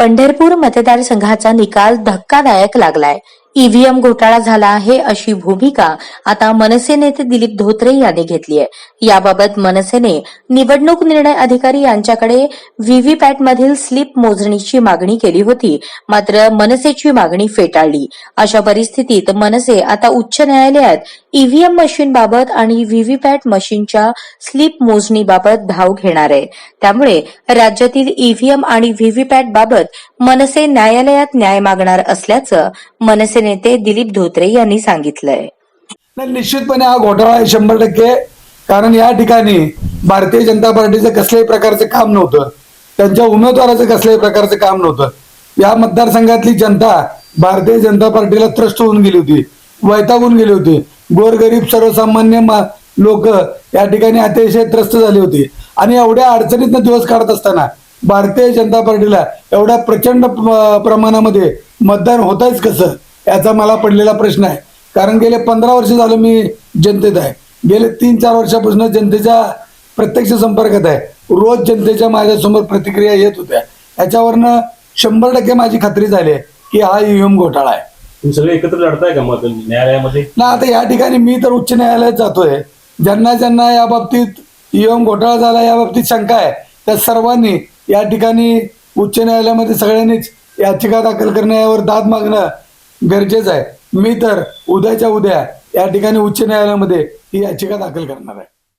पंढरपूर मतदारसंघाचा निकाल धक्कादायक लागलाय. ईव्हीएम घोटाळा झाला आहे अशी भूमिका आता मनसे नेते दिलीप धोत्रे यांनी घेतली आहे. याबाबत मनसेने निवडणूक निर्णय अधिकारी यांच्याकडे व्हीव्हीपॅट मधील स्लिप मोजणीची मागणी केली होती मात्र मनसेची मागणी फेटाळली. अशा परिस्थितीत मनसे आता उच्च न्यायालयात ईव्हीएम मशीनबाबत आणि व्हीव्हीपॅट मशीनच्या स्लिप मोजणीबाबत धाव घेणार आहे. त्यामुळे राज्यातील ईव्हीएम आणि व्हीव्हीपॅट बाबत मनसे न्यायालयात न्याय मागणार असल्याचं मनसे नेते दिलीप धोत्रे यांनी सांगितलंय. निश्चितपणे हा घोटाळा आहे शंभर टक्के. कारण या ठिकाणी भारतीय जनता पार्टीचं कसल्याही प्रकारचं काम नव्हतं. त्यांच्या उमेदवाराचं कसल्याही प्रकारचं काम नव्हतं. या मतदारसंघातली जनता भारतीय जनता पार्टीला त्रस्त होऊन गेली होती. वैतागून गेली होती. गोरगरीब सर्वसामान्य लोक या ठिकाणी अतिशय त्रस्त झाली होती. आणि एवढ्या अडचणीतनं दिवस काढत असताना भारतीय जनता पार्टीला एवढ्या प्रचंड प्रमाणामध्ये मतदान होतायच कसं? याचा मला पडलेला प्रश्न आहे. कारण गेले पंधरा वर्ष झालं मी जनतेत आहे. गेले तीन चार वर्षापासून जनतेच्या प्रत्यक्ष संपर्कात आहे. रोज जनतेच्या माझ्यासमोर प्रतिक्रिया येत होत्या. याच्यावरनं शंभर टक्के माझी खात्री झाली आहे की हा ईव्हीएम घोटाळा आहे. तुम्ही सगळे एकत्र लढताय का मग न्यायालयामध्ये? ना आता या ठिकाणी मी तर उच्च न्यायालयात जातोय. ज्यांना ज्यांना या बाबतीत ईव्हीएम घोटाळा झाला या बाबतीत शंका आहे त्या सर्वांनी या ठिकाणी उच्च न्यायालयामध्ये सगळ्यांनीच याचिका दाखल करणं यावर दाद मागणं गरजेचं आहे. मी तर उद्याच्या उद्या या ठिकाणी उच्च न्यायालयामध्ये ही याचिका दाखल करणार आहे.